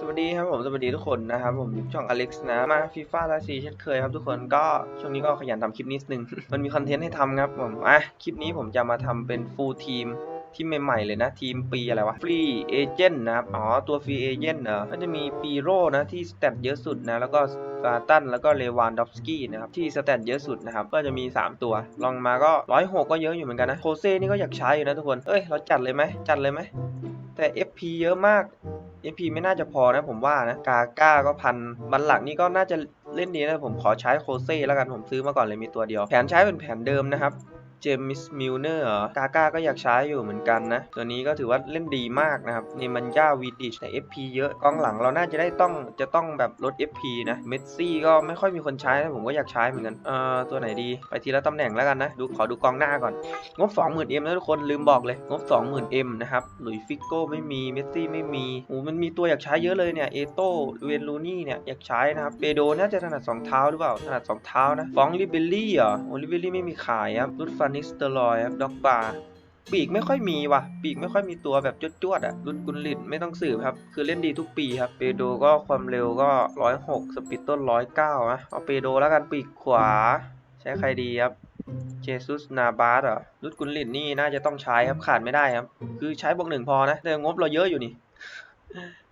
สวัสดีครับผมสวัสดีทุกคนนะครับผมช่องอเล็กซ์นะมาฟีฟ่าลาซีเช่นเคยครับทุกคนก็ช่วงนี้ก็ขยันทำคลิปนิดนึง มันมีคอนเทนต์ให้ทำครับผมอะคลิปนี้ผมจะมาทำเป็นฟูลทีมที่ใหม่ๆเลยนะ ทีมปีอะไรวะฟรีเอเจนต์นะครับ อ๋อ ตัวฟรีเอเจนต์เหรอก็จะมีปีโร่นะ ที่สเตตเยอะสุดนะ แล้วก็ซาตันแล้วก็เลวานดอฟสกี้นะครับ ที่สเตตเยอะสุดนะครับ ก็จะมี 3 ตัว ลองมาก็ร้อยหกก็เยอะอยู่เหมือนกันนะ โคเซ่นี่ก็อยากใช้อยู่นะทุกคน เอ้ย เราจัดเลยไหมจัดเลยไหมแต่ FP เยอะมาก เอพีไม่น่าจะพอนะผมว่านะกาก้าก็พันบันหลักนี่ก็น่าจะเล่นดีนะผมขอใช้โคเซ่แล้วกันผมซื้อมาก่อนเลยมีตัวเดียว แผนใช้เป็นแผนเดิมนะครับ เจมส์มิลเนอร์เหรอกาก้าก็อยากใช้อยู่เหมือนกันนะ ตัวนี้ก็ถือว่าเล่นดีมากนะครับเนมันย่าวีดิชใน FP เยอะกองหลังเราน่าจะได้ต้องจะต้องแบบลด FP นะเมสซี่ก็ไม่ค่อยมีคนใช้นะผมก็อยากใช้เหมือนกันเอ่อตัวไหนดีไปทีละตำแหน่งแล้วกันนะดูขอดูกองหน้าก่อน งบ 20,000 M นะทุกคนลืมบอกเลยงบ 20,000 M นะครับหลุยฟิกโก้ไม่มีเมสซี่ไม่มีโอ้มันมีตัวอยากใช้เยอะเลยเนี่ยเอโต้เวนลูนี่เนี่ยอยากใช้นะครับเปโดน่าจะถนัด2เท้าหรือเปล่าถนัด2เท้านะฟองลิเบลลี่เหรอโอลิเบลลี่ไม่มีขายครับรุดฟานิสเตอรอยครับด็อกบาปีกไม่ค่อยมีว่ะ ปีกไม่ค่อยมีตัวแบบจวดๆอะ รุ่นกุนลิดไม่ต้องสืบครับ คือเล่นดีทุกปีครับ เปโดก็ความเร็วก็106สปีดต้น109นะเอาเปโดแล้วกันปีกขวา ใช้ใครดีครับ เจซุสนาบาสเหรอรุดกุนลินนี่น่าจะต้องใช้ครับขาดไม่ได้ครับ คือใช้บวกหนึ่งพอนะ แต่งบเราเยอะอยู่นี่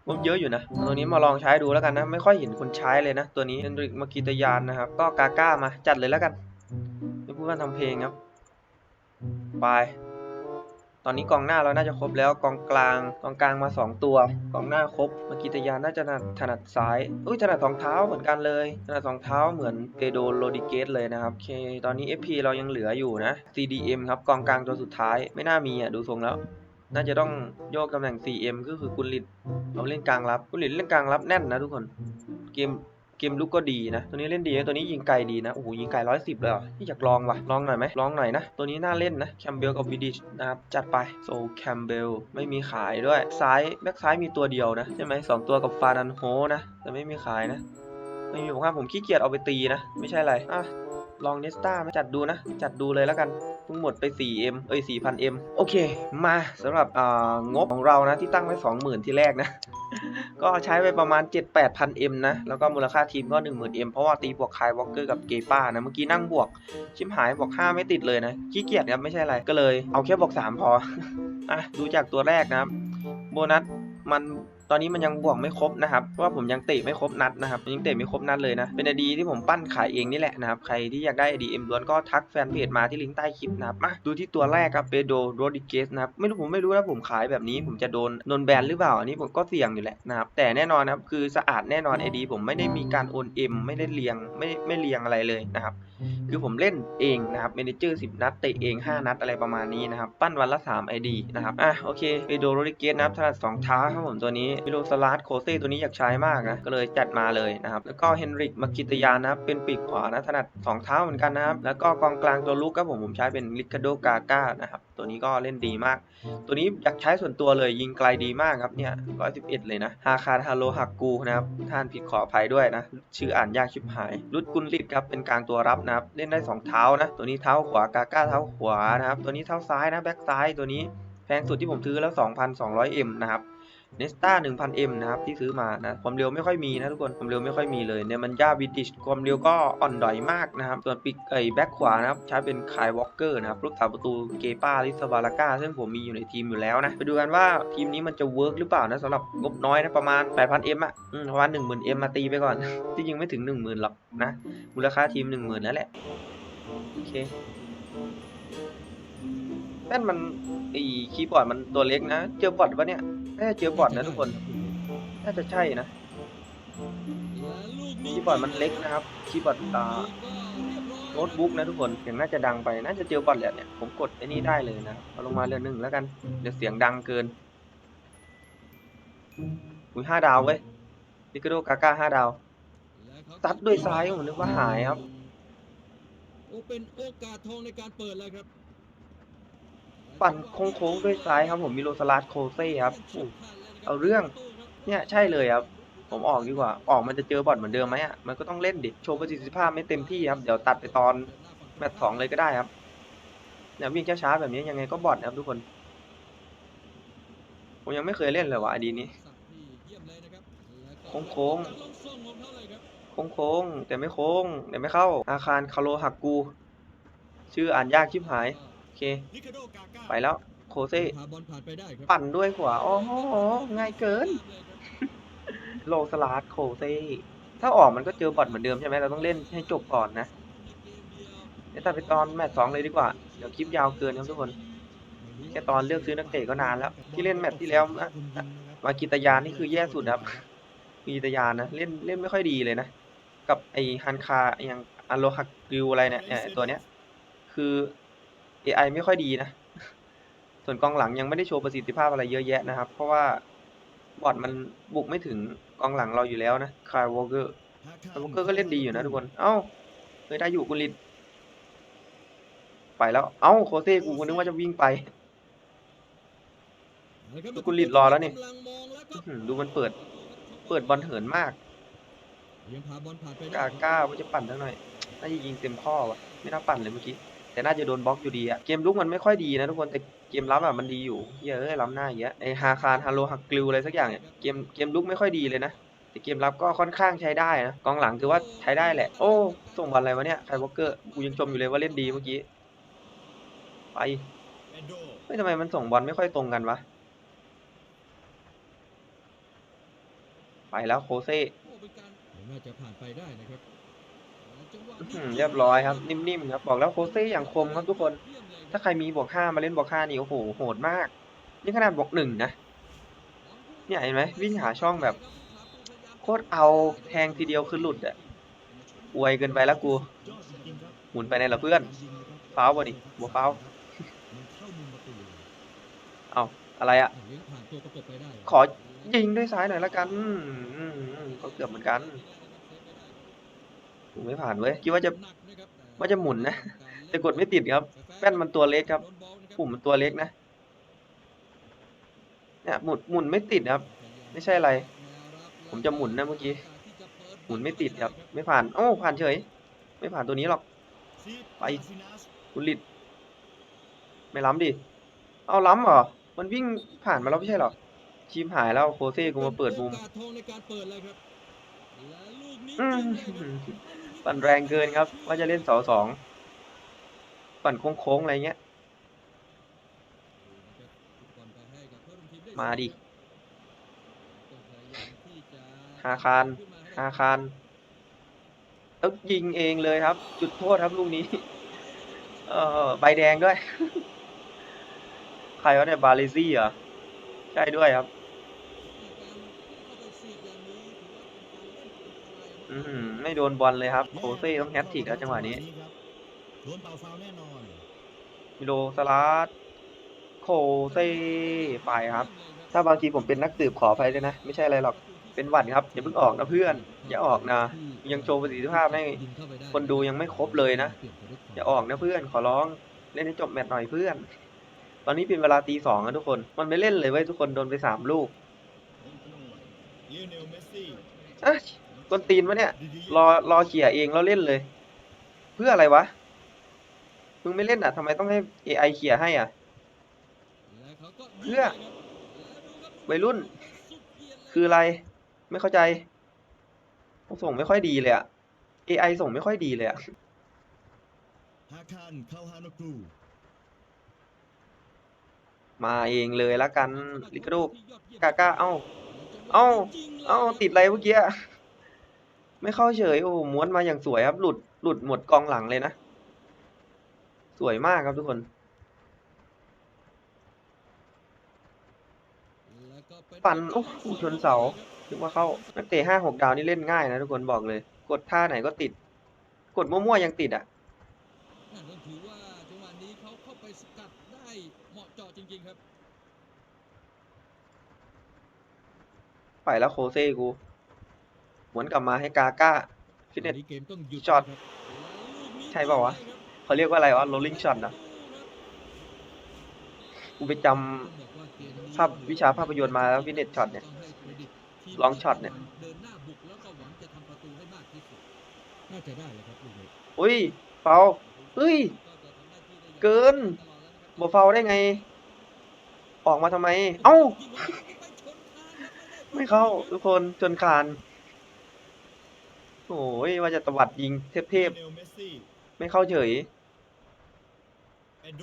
งบเยอะอยู่นะตัวนี้มาลองใช้ดูแล้วกันนะ ไม่ค่อยเห็นคนใช้เลยนะ ตัวนี้เฮนริกมากิตยานนะครับ ก็กาก้ามาจัดเลยแล้วกันไม่พูดว่าทำเพลงครับ ไปตอนนี้กองหน้าเราน่าจะครบแล้วกองกลางกองกลางมา 2 ตัว กองหน้าครบมากิตยาน่าจะถนัดซ้ายอุ้ยถนัดสองเท้าเหมือนกันเลยถนัดสองเท้าเหมือนเปโดโรดิเกสเลยนะครับโอเคตอนนี้ FP เรายังเหลืออยู่นะ CDM ครับกองกลางตัวสุดท้ายไม่น่ามีอะดูทรงแล้ว น่าจะต้องโยกตำแหน่ง 4M ก็คือกุลิตเราเล่นกลางรับกุลิตเล่นกลางรับแน่นนะทุกคนเกม เกมลุกก็ดีนะ ตัวนี้เล่นดีนะตัวนี้ยิงไกลดีนะ โอ้โหยิงไกลร้อยสิบเลยเหรอนี่อยากลองว่ะ ลองหน่อยไหมลองหน่อยนะ ตัวนี้น่าเล่นนะแคมเบลกับวิดิชนะครับ จัดไป โซแคมเบลไม่มีขายด้วย ซ้ายแบ็กซ้ายมีตัวเดียวนะ ใช่ไหมสองตัวกับฟาดันโฮนะ แต่ไม่มีขายนะไม่มีผมว่าผมขี้เกียจเอาไปตีนะ ไม่ใช่อะไรอะ ลองเนสตาไหมจัดดูนะ จัดดูเลยแล้วกันเพิ่งหมดไป 4M เอ้ย 4,000M โอเค มาสำหรับงบของเรานะ ที่ตั้งไว้ 20,000 ที่แรกนะ ก็ใช้ไปประมาณ 7-8,000M นะ แล้วก็มูลค่าทีมก็ 10,000M เพราะว่าตีบวกคายวอลเกอร์กับเกป้านะ เมื่อกี้นั่งบวก ชิมหายบอก5 ไม่ติดเลยนะ ขี้เกียจครับไม่ใช่อะไร ก็เลยเอาแค่บอก3 พอ อะ ดูจากตัวแรกนะ โบนัสมัน ตอนนี้มันยังบวกไม่ครบนะครับเพราะว่าผมยังเตะไม่ครบนัดนะครับยังเตะไม่ครบนัดเลยนะเป็นไอดีที่ผมปั้นขายเองนี่แหละนะครับใครที่อยากได้ไอดีเอ็มล้วนก็ทักแฟนเพจมาที่ลิงก์ใต้คลิปนะครับมาดูที่ตัวแรกครับเปโดโรดิเกสนะครับไม่รู้ผมไม่รู้นะผมขายแบบนี้ ผมจะโดนโดนแบนหรือเปล่าอันนี้ผมก็เสี่ยงอยู่แหละนะครับแต่แน่นอนนะครับคือสะอาดแน่นอนไอดีผมไม่ได้มีการโอนเอ็มไม่ได้เรียงไม่ไม่เรียงอะไรเลยนะครับคือผมเล่นเองนะครับเมนเจอร์10นัดเตะเอง 5 นัดอะไรประมาณนี้นะครับปั้นวันละ3 ID นะครับอะโอเคไปโดโรดิเกสนะครับถนัด2ท้าครับผมตัวนี้วิโลสลาดโคเซ่ตัวนี้อยากใช้มากนะ ก็เลยจัดมาเลยนะครับ แล้วก็เฮนริกมากิตยานนะครับ เป็นปีกขวานะถนัด2เท้าเหมือนกันนะครับ แล้วก็กองกลางตัวลุกครับผมผมใช้เป็นลิคาโดกาก้านะครับ ตัวนี้ก็เล่นดีมาก ตัวนี้อยากใช้ส่วนตัวเลยยิงไกลดีมากครับเนี่ย111 เลยนะฮาคาฮาโลฮักกูนะครับท่านผิดขออภัยด้วยนะ ชื่ออ่านยากชิบหาย รุดกุลลิดครับเป็นกลางตัวรับนะครับ เล่นได้ 2 เท้านะ ตัวนี้เท้าขวากาก้าเท้าขวานะครับ ตัวนี้เท้าซ้ายนะแบ็กซ้ายตัวนี้แพงสุดที่ผมซื้อแล้ว 2,200M นะครับ เนสตา 1,000M นะครับที่ซื้อมานะความเร็วไม่ค่อยมีนะทุกคนความเร็วไม่ค่อยมีเลยเนี่ยมันย่าวิดิชความเร็วก็อ่อนดอยมากนะครับส่วนปีกไอ้แบ็คขวานะครับใช้เป็นคายวอล์กเกอร์นะครับลูกสาวประตูเกป้าลิสบาลาก้าซึ่งผมมีอยู่ในทีมอยู่แล้วนะไปดูกันว่าทีมนี้มันจะเวิร์กหรือเปล่านะสำหรับงบน้อยนะประมาณ 8,000M อะอืมประมาณ 10,000M มาตีไปก่อน ที่จริงไม่ถึง 10,000หรอกนะมูลค่าทีม 10,000แล้วแหละโอเคแป้นมันไอคีย์บอร์ดมันตัวเล็กนะ เจอบอทปะเนี่ย น่าจะเจอบอทนะทุกคน น่าจะใช่นะคีย์บอร์ดมันเล็กนะครับคีย์บอร์ดอ่าโน้ตบุ๊กนะทุกคนเสียงน่าจะดังไป น่าจะเจอบอทแหละเนี่ยผมกดไอ้นี่ได้เลยนะเอาลงมาเรือนหนึ่งแล้วกันเดี๋ยวเสียงดังเกินอุ้ยห้าดาวเว้ยลิกโดกาก้าห้าดาวตัดด้วยซ้ายผมนึกว่าหายครับ โอเป็นโอกาสทองในการเปิดแล้วครับ ปั่นโค้งๆด้วยซ้ายครับผมมิโลสลาดโคเซ่ครับเอาเรื่องเนี่ยใช่เลยครับ ผมออกดีกว่า ออกมันจะเจอบอทเหมือนเดิมไหมอะมันก็ต้องเล่นดิโชว์ประสิทธิภาพไม่เต็มที่ครับ เดี๋ยวตัดไปตอนแมตช์สองเลยก็ได้ครับเนี่ยวิ่งช้าๆแบบนี้ยังไงก็บอทนะครับทุกคน ผมยังไม่เคยเล่นเลยว่ะอดีนี้โค้งโค้งโค้งโค้งแต่ไม่โค้งแต่ไม่เข้าอาคารคาโลหักกู ชื่ออ่านยากชิบหาย โอเค ริคาโดกาก้าไปแล้วโคเซ่พาบอลผ่านไปได้ครับปั่นด้วยขวาโอ้โหง่ายเกิน โลสลาดโคเซ่ถ้าออกมันก็เจอบอทเหมือนเดิมใช่ไหมเราต้องเล่นให้จบก่อนนะเดี๋ยวตัดไปตอนแมตช์สองเลยดีกว่า เดี๋ยวคลิปยาวเกินครับทุกคนแค่ตอนเลือกซื้อนักเตะก็นานแล้ว ที่เล่นแมตช์ที่แล้วอะอะมากิตยานนี่คือแย่สุดครับมีกิตยานนะเล่นเล่นไม่ค่อยดีเลยนะ กับไอฮันคาไอ้ยังอโลฮักกิวอะไรเนี่ยเนี่ยไอ้ตัวเนี้ยคือ AI ไม่ค่อยดีนะ ส่วนกองหลังยังไม่ได้โชว์ประสิทธิภาพอะไรเยอะแยะนะครับ เพราะว่าบอดมันบุกไม่ถึงกองหลังเราอยู่แล้วนะคายวอลเกอร์คายวอลเกอร์ก็เล่นดีอยู่นะทุกคน เอ้าเคยได้อยู่กุลิตไปแล้ว เอ้าโคเซ่กูนึกว่าจะวิ่งไปนะครับกุลิตรอแล้วนี่ดูมันเปิด เปิดบอลเหินมากยังพาบอลผ่านไปได้กาก้าว่าจะปั่นสักหน่อย น่าจะยิงเต็มข้อวะไม่น่าปั่นเลยเมื่อกี้ แต่น่าจะโดนบล็อกอยู่ดีอะเกมลุกมันไม่ค่อยดีนะทุกคน แต่ เกมรับอะมันดีอยู่เหี้ยเอ้ยล้ำหน้าอย่างเงี้ยไอฮาคารฮาโลฮักกลิวอะไรสักอย่างเนี่ยเกมเกมลุกไม่ค่อยดีเลยนะแต่เกมรับก็ค่อนข้างใช้ได้นะกองหลังถือว่าใช้ได้แหละ โอ้ส่งบอลอะไรวะเนี่ยไคยวอลเกอร์กูยังชมอยู่เลยว่าเล่นดีเมื่อกี้ไปเอนโดเฮ้ยทำไมมันส่งบอลไม่ค่อยตรงกันวะไปแล้วโคเซ่น่าจะผ่านไปได้นะครับ เรียบร้อยครับ นิ่มๆครับบอกแล้วโคเซ่อย่างคมครับทุกคน ถ้าใครมีบวกห้ามาเล่นบวกห้านี่โอ้โหโหดมาก นี่ขนาดบวกหนึ่งนะเนี่ยเห็นไหมวิ่งหาช่องแบบ โคตรเอาแทงทีเดียวคือหลุดอะอวยเกินไปแล้วกูยอดจริงๆครับหมุนไปในละเพื่อนฟาวล์บ่ดิบัวฟาวล์มันเข้ามุมประตูเลยเอาอะไรอะเลี้ยงผ่านตัวประกบไปได้ขอยิงด้วยซ้ายหน่อยละกันอืมอืมอืมก็เกือบเหมือนกันถูก ไม่ผ่านเว้ยคิดว่าจะว่าจะหมุนนะแต่กดไม่ติดครับ แป้นมันตัวเล็กครับ ปุ่มมันตัวเล็กนะเนี่ยหมุนหมุนไม่ติดครับ ไม่ใช่อะไร ผมจะหมุนนะเมื่อกี้หมุนไม่ติดครับ ไม่ผ่านโอ้าผ่านเฉย ไม่ผ่านตัวนี้หรอกซีดไปซินัสกุลิตไม่ล้ำดิเอาล้ำเหรอมันวิ่งผ่านมาแล้วไม่ใช่เหรอชีมหายแล้วโคเซ่กูมาเปิดมุมโอกาสทองในการเปิดเลยครับและลูกนี้อืมยิงเลยครับ ปั่นแรงเกินครับ ว่าจะเล่นเสาสองปั่นโค้งๆอะไรเงี้ย มาดิฮาคารอาคารแล้วยิงเองเลยครับ จุดโทษครับลูกนี้ เออใบแดงด้วย ใครวะเนี่ยบาเลซี่เหรอ ใช่ด้วยครับ อือหือไม่โดนบอลเลยครับโคเซ่ต้องแฮตทริกแล้วจังหวะนี้ครับโดนเป่าฟาวล์แน่นอนมิโลสลัดโคเซ่ไปครับ ถ้าบางทีผมเป็นนักสืบขออภัยด้วยนะ ไม่ใช่อะไรหรอกเป็นหวัดครับอย่าเพิ่งออกนะเพื่อน อย่าออกนะ ยังโชว์ประสิทธิภาพให้คนดูยังไม่ครบเลยนะ อย่าออกนะเพื่อนขอร้องเล่นให้จบแมตช์หน่อยเพื่อน ตอนนี้เป็นเวลาตีสองนะทุกคน มันไม่เล่นเลยเว้ยทุกคนโดนไปสามลูก ลิโอเนลเมสซี่อะกวนตีนวะเนี่ยดีดีรอรอเขี่ยเองแล้วเล่นเลย เพื่ออะไรวะ มึงไม่เล่นอะทำไมต้องให้ AI เขี่ยให้อะ เพื่อวัยรุ่น คืออะไร ไม่เข้าใจ ส่งไม่ค่อยดีเลยอะ AI ส่งไม่ค่อยดีเลยอะฮาคารเข้าฮานกรูมาเองเลยละกันลิกาโดกาก้าเอ้า เอ้า เอ้า ติดอะไรเมื่อกี้อะ ไม่เข้าเฉย โอ้โหม้วนมาอย่างสวยครับ หลุด หลุดหมดกองหลังเลยนะ สวยมากครับทุกคน ปั่น โอ้โหชนเสานึกว่าเข้า นักเตะห้าหกดาวนี่เล่นง่ายนะทุกคนบอกเลย กดท่าไหนก็ติด กดมั่วๆยังติดอะนั่นก็ถือว่าจังหวะนี้เขาเข้าไปสกัดได้เหมาะเจาะจริง ๆ ครับ ไปแล้วโคเซ่กู วนกลับมาให้กาก้าฟิตเนสตอนนี้เกมต้องหยุดช็อตนะครับแล้วลูกนี้ใช่เปล่าวะเขาเรียกว่าอะไรวะ rolling shot อะกูไปจำภาพวิชาภาพยนตร์มาแล้วฟิตเนสช็อตเนี่ยลองช็อตเนี่ยเดินหน้าบุกแล้วก็หวังจะทำประตูให้มากที่สุดน่าจะได้เลยครับลูกนี้อุ้ยเฟาเฮ้ย เกินบอเฟาได้ไง ออกมาทำไม เอ้า ไม่เข้าทุกคนจนคาน โอ้ยว่าจะตวัดยิงเทพเลียเนลเมสซี่ๆไม่เข้าเฉยเอโด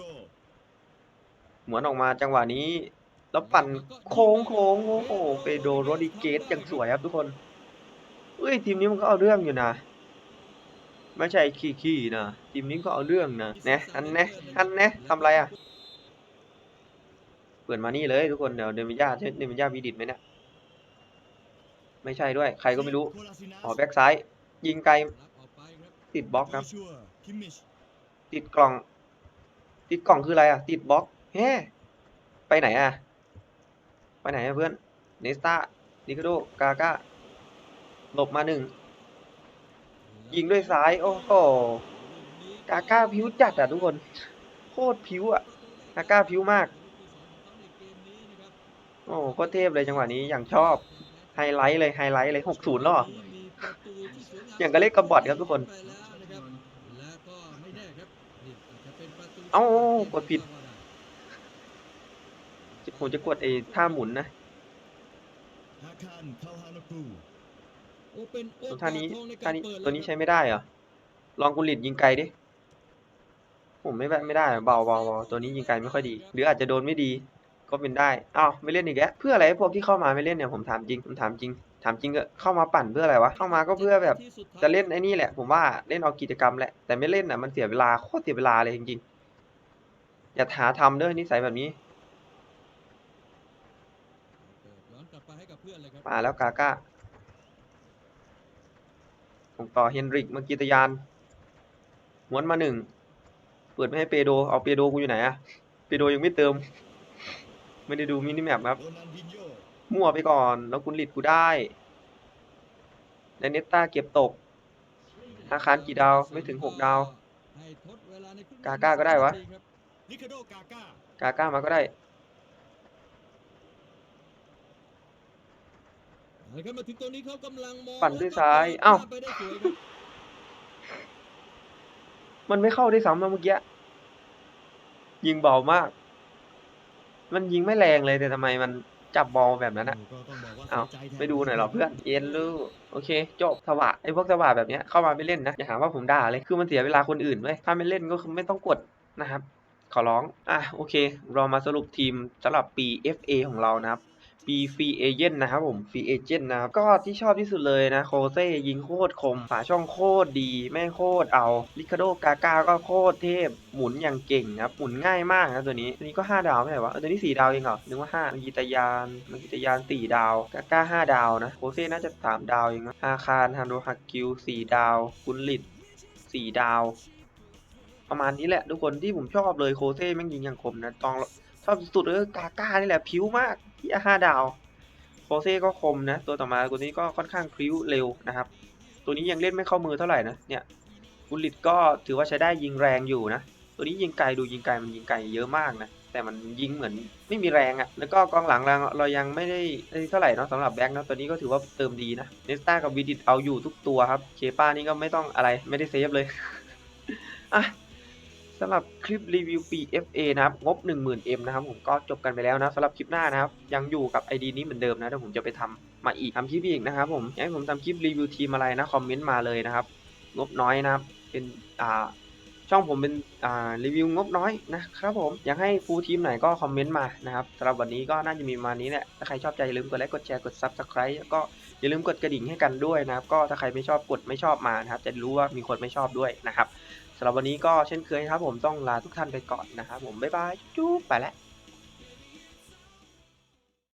หมวนออกมาจังหวะนี้ แล้วปั่นโค้งโค้งโอ้โหเปโดโรดิเกสอย่างสวยครับทุกคนเอ้ยทีมนี้มันก็เอาเรื่องอยู่นะ ไม่ใช่ขี้ๆนะทีมนี้ก็เอาเรื่องนะเนะอันเนะอันเนะทำไรอะเปิดมานี่เลยทุกคนเดี๋ยวเดมิยาใช่เดมิยาวีดิตไหมเนี่ย ไม่ใช่ด้วย ใครก็ไม่รู้โคลาซินัสอ๋อแบ็กซ้าย ยิงไกลรับออกไปครับติดบล็อกครับโจชัวคิมมิชติดกล่อง ติดกล่องคืออะไรอะ ติดบล็อกเฮ้ไปไหนอะ ไปไหนอะเพื่อน เนสตาดิคาโด กาก้าหลบมาหนึ่ง ยิงด้วยซ้าย โอ้โห กาก้าผิวจัดอะทุกคน โคตรผิวอะ กาก้าผิวมาก โอ้โห โคตรเทพเลยจังหวะนี้ อย่างชอบ ไฮไลท์เลยไฮไลท์เลยหกศูนย์หรออย่างกับเลขกระบอดครับทุกคน เอ้ากดผิดผมจะกดไอ้ท่าหมุนนะท่านี้ท่านี้ตัวนี้ใช้ไม่ได้เหรอ ลองกุลิตยิงไกลดิ ผมไม่ไม่ได้ เบาเบาเบาตัวนี้ยิงไกลไม่ค่อยดี หรืออาจจะโดนไม่ดี ก็เป็นได้อ้าวไม่เล่นอีกแล้วเพื่ออะไรพวกที่เข้ามาไม่เล่นเนี่ยผมถามจริงผมถามจริงถามจริงเอเข้ามาปั่นเพื่ออะไรวะ เข้ามาก็เพื่อแบบจะเล่นไอ้นี่แหละ ผมว่าเล่นเอากิจกรรมแหละ แต่ไม่เล่นอะมันเสียเวลาโคตรเสียเวลาเลยจริงๆ อย่าหาทำเด้อนิสัยแบบนี้ย้อนกลับไปให้กับเพื่อนเลยครับมาแล้วกาก้าผมต่อเฮนริกมากีตยานม้วนมาหนึ่ง เปิดไม่ให้เปโด เอาเปโดกูอยู่ไหนอะเปโดยังไม่เติม ไม่ได้ดูมินิแมปครับ มั่วไปก่อน แล้วคุณหลิดกูได้และเนตตาเก็บตกอาคารกี่ดาว ไม่ถึงหกดาวให้ทดเวลาครึ่งกาก้าก็ได้วะนาคาโดกาก้ามาก็ได้ปั่นด้วยซ้าย เอ้า มันไม่เข้าได้ซ้ำนะเมื่อกี้ ยิงเบามาก มันยิงไม่แรงเลยแต่ทำไมมันจับบอลแบบนั้นอะก็ต้องบอกว่าอ้าวเสียใจแทนไปดูหน่อยเหรอเพื่อน เย็นลูกโอเค จบสวะไอ้พวกสวะแบบเนี้ยเข้ามาไม่เล่นนะอย่าหาว่าผมด่าเลยคือมันเสียเวลาคนอื่นเว้ยถ้าไม่เล่นก็คือไม่ต้องกดนะครับ ขอร้อง อะโอเค เรามาสรุปทีมสำหรับปี FA ของเรานะครับ ปีฟรีเอเจนต์นะครับผมฟรีเอเจนต์นะครับก็ที่ชอบที่สุดเลยนะโคเซ่ยิงโคตรคมฝาช่องโคตรดี แม่งโคตรเอาลิคาโดกาก้าก็โคตรเทพหมุนอย่างเก่งนะครับหมุนง่ายมากนะตัวนี้ตัวนี้ก็ 5 ดาวไม่ใช่วะเอตัวนี้ 4 ดาวเองเหรอนึกว่า5มันกีตยานมันกีตายาน 4 ดาวกาก้า 5 ดาวนะโคเซ่น่าจะ 3 ดาวเองนะอาคารฮันโดฮักกิว4ดาวกุนลิต4 ดาว ประมาณนี้แหละทุกคนที่ผมชอบเลยโคเซ่แม่งยิงอย่างคมนะตองชอบสุดเลยกาก้านี่แหละผิวมาก ที่ห้าดาวโคเซ่ก็คมนะ ตัวต่อมาตัวนี้ก็ค่อนข้างพริ้วเร็วนะครับ ตัวนี้ยังเล่นไม่เข้ามือเท่าไหร่นะเนี่ยกุลิตก็ถือว่าใช้ได้ยิงแรงอยู่นะ ตัวนี้ยิงไกลดูยิงไกลมันยิงไกลเยอะมากนะแต่มันยิงเหมือนไม่มีแรงอะ่ะ แล้วก็กองหลังเราเรายังไม่ได้เท่าไหร่เนาะสำหรับแบ็คนะตัวนี้ก็ถือว่าเติมดีนะเนสตากับวิดิตเอาอยู่ทุกตัวครับเคป้านี่ก็ไม่ต้องอะไรไม่ได้เซฟเลยอะ สำหรับคลิปรีวิวปี FA นะครับ งบ 10,000M นะครับผมก็จบกันไปแล้วนะสำหรับคลิปหน้านะครับ ยังอยู่กับ ID นี้เหมือนเดิมนะเดี๋ยวผมจะไปทำมาอีกทำคลิปอีกนะครับผมอยากให้ผมทำคลิปรีวิวทีมอะไรนะ คอมเมนต์มาเลยนะครับ งบน้อยนะครับ เป็นอ่าช่องผมเป็นอ่ารีวิวงบน้อยนะครับผมอยากให้ฟูลทีมไหนก็คอมเมนต์มานะครับสำหรับวันนี้ก็น่าจะมีมานี้แหละถ้าใครชอบใจอย่าลืมกดไลค์กดแชร์กด Subscribe แล้วก็อย่าลืมกดกระดิ่งให้กันด้วยนะครับ ก็ถ้าใครไม่ชอบกดไม่ชอบมานะครับ จะรู้ว่ามีคนไม่ชอบด้วยนะครับำหรับวันนี้ก็เช่นเคยครับผมต้องลาทุกท่านไปก่อนนะครับผมบ๊ายบายจุ๊บไปแล้ว